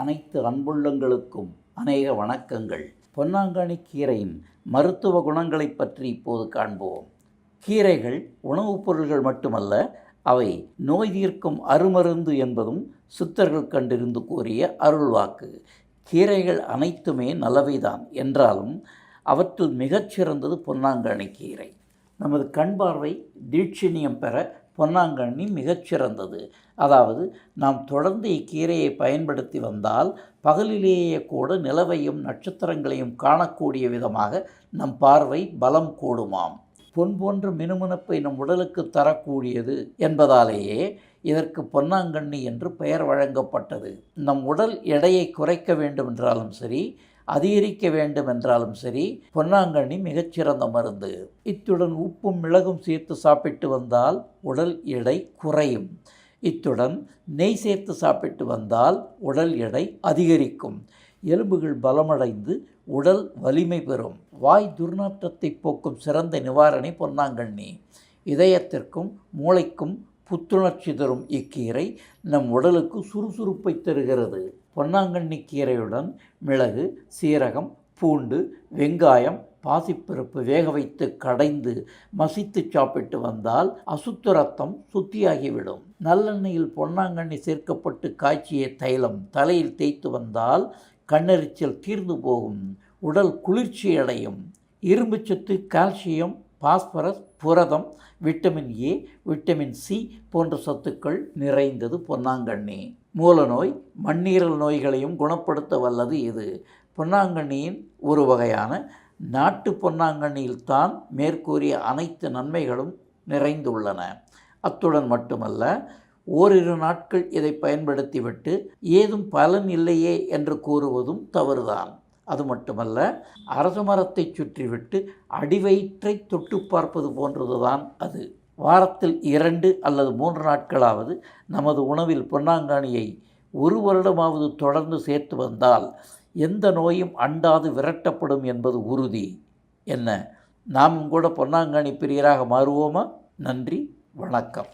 அனைத்து அன்புள்ளங்களுக்கும் அநேக வணக்கங்கள். பொன்னாங்காணி கீரையின் மருத்துவ குணங்களைப் பற்றி இப்போது காண்போம். கீரைகள் உணவுப் பொருள்கள் மட்டுமல்ல அவை நோய் தீர்க்கும் அருமருந்து என்பதும் சித்தர்கள் கண்டிருந்து கூறிய அருள்வாக்கு கீரைகள் அனைத்துமே நல்லவைதான். என்றாலும் அவற்றில் மிகச்சிறந்தது பொன்னாங்கண்ணி கீரை. நமது கண் பார்வை தீட்சணியம் பெற பொன்னாங்கண்ணி மிகச்சிறந்தது. அதாவது நாம் தொடர்ந்து இக்கீரையை பயன்படுத்தி வந்தால் பகலிலேயே கூட நிலவையும் நட்சத்திரங்களையும் காணக்கூடிய விதமாக நம் பார்வை பலம் கூடுமாம். பொன் போன்ற மினுமினுப்பை நம் உடலுக்கு தரக்கூடியது என்பதாலேயே இதற்கு பொன்னாங்கண்ணி என்று பெயர் வழங்கப்பட்டது. நம் உடல் எடையை குறைக்க வேண்டும் என்றாலும் சரி அதிகரிக்க வேண்டும் என்றாலும் சரி பொன்னாங்கண்ணி மிகச்சிறந்த மருந்து. இத்துடன் உப்பும் மிளகும் சேர்த்து சாப்பிட்டு வந்தால் உடல் எடை குறையும். இத்துடன் நெய் சேர்த்து சாப்பிட்டு வந்தால் உடல் எடை அதிகரிக்கும். எலும்புகள் பலமடைந்து உடல் வலிமை பெறும். வாய் துர்நாற்றத்தை போக்கும் சிறந்த நிவாரணி பொன்னாங்கண்ணி. இதயத்திற்கும் மூளைக்கும் புத்துணர்ச்சி தரும் இக்கீரை நம் உடலுக்கு சுறுசுறுப்பை தருகிறது. பொன்னாங்கண்ணி கீரையுடன் மிளகு சீரகம் பூண்டு வெங்காயம் பாசிப்பருப்பு வேக வைத்து கடைந்து மசித்து சாப்பிட்டு வந்தால் அசுத்த ரத்தம் சுத்தியாகிவிடும். நல்லெண்ணெயில் பொன்னாங்கண்ணி சேர்க்கப்பட்டு காய்ச்சிய தைலம் தலையில் தேய்த்து வந்தால் கண்ணெரிச்சல் தீர்ந்து போகும் உடல் குளிர்ச்சி அடையும் இரும்புச்சத்து கால்சியம் பாஸ்பரஸ் புரதம் விட்டமின் ஏ விட்டமின் சி போன்ற சத்துக்கள் நிறைந்தது பொன்னாங்கண்ணி. மூலநோய் மண்ணீரல் நோய்களையும் குணப்படுத்த வல்லது இது. பொன்னாங்கண்ணியின் ஒரு வகையான நாட்டு பொன்னாங்கண்ணியில் தான் மேற்கூறிய அனைத்து நன்மைகளும் நிறைந்துள்ளன. அத்துடன் மட்டுமல்ல ஓரிரு நாட்கள் இதை பயன்படுத்திவிட்டு ஏதும் பலன் இல்லையே என்று கூறுவதும் தவறுதான். அது மட்டுமல்ல அரச மரத்தை சுற்றிவிட்டு அடிவயிற்றை தொட்டு பார்ப்பது போன்றதுதான் அது. வாரத்தில் இரண்டு அல்லது மூன்று நாட்களாவது நமது உணவில் பொன்னாங்கானியை ஒரு வருடமாவது தொடர்ந்து சேர்த்து வந்தால் எந்த நோயும் அண்டாது விரட்டப்படும் என்பது உறுதி. என்ன நாம் கூட பொன்னாங்கானி பிரியராக மாறுவோமா? நன்றி வணக்கம்.